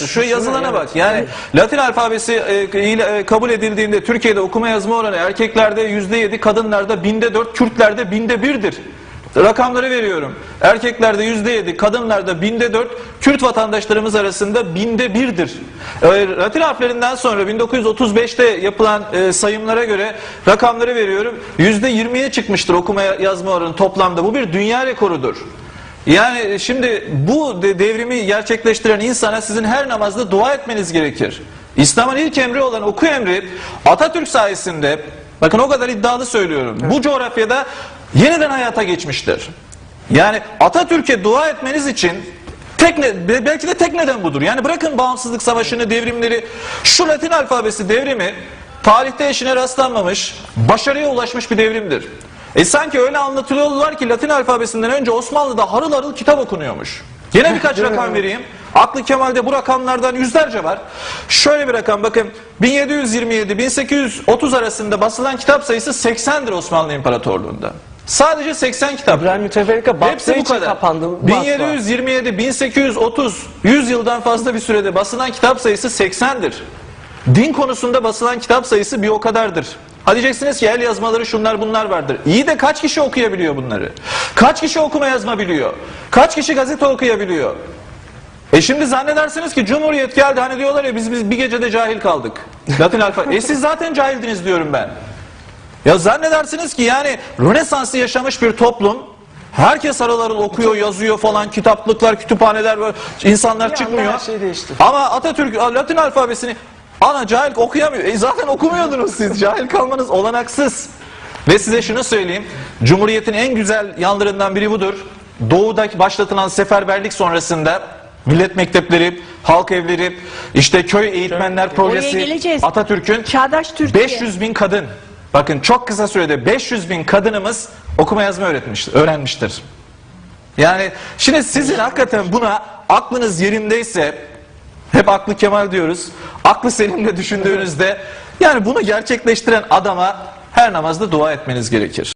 dünyası. Şu yazılana bak. Yani Latin alfabesi e, ile, e, kabul edildiğinde Türkiye'de okuma yazma oranı erkeklerde yüzde yedi, kadınlarda binde dört, Kürtlerde binde birdir. Rakamları veriyorum. Erkeklerde yüzde yedi, kadınlarda binde dört, Kürt vatandaşlarımız arasında binde birdir. E, Latin harflerinden sonra 1935'te yapılan e, sayımlara göre rakamları veriyorum. Yüzde yirmiye çıkmıştır okuma yazma oranı toplamda. Bu bir dünya rekorudur. Yani şimdi bu de- devrimi gerçekleştiren insana sizin her namazda dua etmeniz gerekir. İslam'ın ilk emri olan oku emri Atatürk sayesinde bakın o kadar iddialı söylüyorum. Bu coğrafyada yeniden hayata geçmiştir. Yani Atatürk'e dua etmeniz için tek ne- be- belki de tek neden budur. Yani bırakın bağımsızlık savaşını, devrimleri. Şu Latin alfabesi devrimi tarihte eşine rastlanmamış, başarıya ulaşmış bir devrimdir. E sanki öyle anlatılıyorlar ki Latin alfabesinden önce Osmanlı'da harıl harıl kitap okunuyormuş. Yine birkaç rakam vereyim. Aklı Kemal'de bu rakamlardan yüzlerce var. Şöyle bir rakam bakın 1727-1830 arasında basılan kitap sayısı 80'dir Osmanlı İmparatorluğu'nda. Sadece 80 kitap. İbrahim Müteferrika Hepsi bu kadar. kapandı. 1727, 1830, 100 yıldan fazla bir sürede basılan kitap sayısı 80'dir. Din konusunda basılan kitap sayısı bir o kadardır. Ha diyeceksiniz ki el yazmaları şunlar bunlar vardır. İyi de kaç kişi okuyabiliyor bunları? Kaç kişi okuma yazma biliyor? Kaç kişi gazete okuyabiliyor? E şimdi zannedersiniz ki Cumhuriyet geldi hani diyorlar ya biz, biz bir gecede cahil kaldık. Latin alfa. e siz zaten cahildiniz diyorum ben. Ya zannedersiniz ki yani Rönesans'ı yaşamış bir toplum herkes harıl okuyor, yazıyor falan, kitaplıklar, kütüphaneler var, insanlar Bir çıkmıyor. şey değişti. Ama Atatürk Latin alfabesini ana cahil okuyamıyor. E zaten okumuyordunuz siz. Cahil kalmanız olanaksız. Ve size şunu söyleyeyim. Cumhuriyetin en güzel yanlarından biri budur. Doğu'da başlatılan seferberlik sonrasında millet mektepleri, halk evleri, işte köy eğitmenler projesi. Atatürk'ün Çağdaş Türkiye. 500 bin kadın. Bakın çok kısa sürede 500 bin kadınımız okuma yazma öğretmiş, öğrenmiştir. Yani şimdi sizin hakikaten buna aklınız yerindeyse hep aklı kemal diyoruz. Aklı selimle düşündüğünüzde yani bunu gerçekleştiren adama her namazda dua etmeniz gerekir.